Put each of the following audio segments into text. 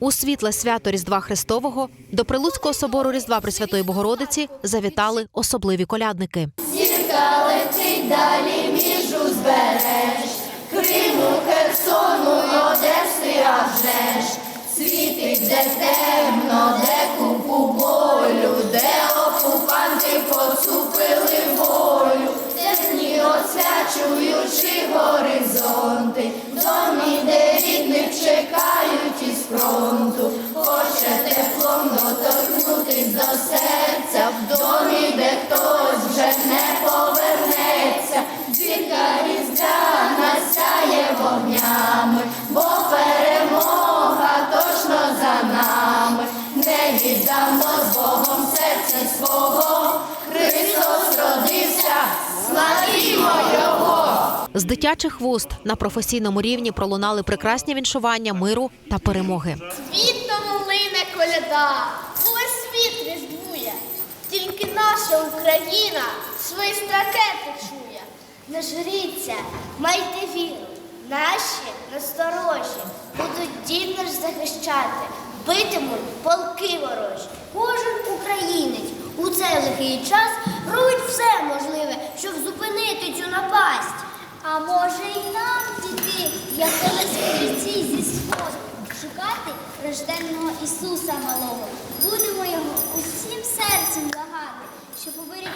У світле свято Різдва Христового до Прилуцького собору Різдва Пресвятої Богородиці завітали особливі колядники. Зірка летить далі між узбереж, Криму, Херсону, Одеси, а фронту, хоче теплом доторкнутись до серця, З дитячих вуст на професійному рівні пролунали прекрасні віншування миру та перемоги. Світом лине коляда, увесь світ різдвує, тільки наша Україна свист ракети чує. Не журіться, майте віру, наші насторожі будуть дійсно ж захищати, битимуть полки ворожі. Кожен українець у цей лихий час робить все можливе, щоб зупинити цю напасть. Діти, як телестрільці зі сходу, шукати рожденного Ісуса малого. Будемо його усім серцем благати, щоб він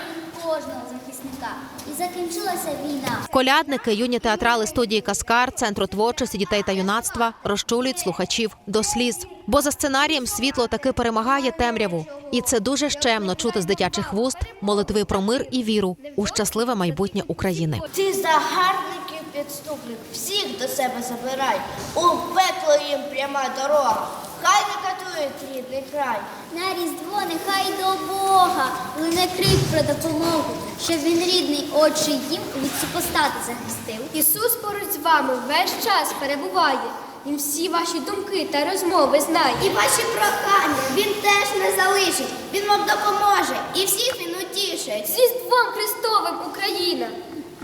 кожного захисника. І закінчилася війна. Колядники, юні театрали студії Каскар, центру творчості дітей та юнацтва розчулюють слухачів до сліз. Бо за сценарієм світло таки перемагає темряву, і це дуже щемно чути з дитячих вуст молитви про мир і віру у щасливе майбутнє України. Ці загарбників підступник всіх до себе забирай. У пекло їм пряма дорога. Хай не катують рідний край. На різдво нехай до Бога лине крик про допомогу, щоб він рідний отче їм від супостати захистив. Ісус поруч з вами весь час перебуває. Він всі ваші думки та розмови знає. І ваші прохання він теж не залишить. Він вам допоможе і всіх він утішить. З Різдвом Христовим Україна!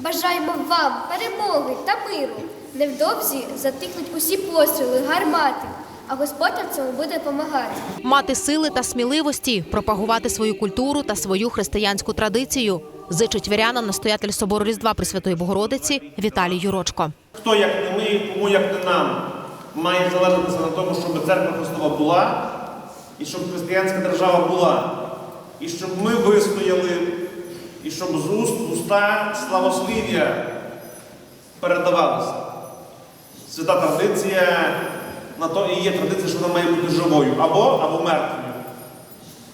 Бажаємо вам перемоги та миру. Невдовзі затихнуть усі постріли, гармати, а Господь нам цьому буде допомагати. Мати сили та сміливості, пропагувати свою культуру та свою християнську традицію. Зичить вірянам настоятель собору Різдва Пресвятої Богородиці Віталій Юрочко. Хто як не ми, кому як не нам, має залежатися на тому, щоб церква Христова була, і щоб християнська держава була, і щоб ми вистояли, і щоб з уст уста славослів'я передавалося. Свята традиція на то і є традиція, що вона має бути живою або, або мертвою.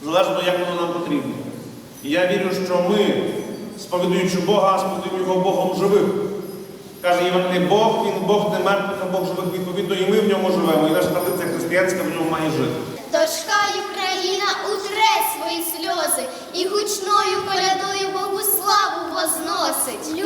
Залежно, як воно нам потрібно. І я вірю, що ми, сповідуючи Бога, сповідуємо його Богом живих. Каже Іван, Бог, він Бог не мертвих, а Бог живих. Відповідно, і ми в ньому живемо, і наша традиція християнська в ньому має жити і сльози, і гучною колядою Богу славу возносить.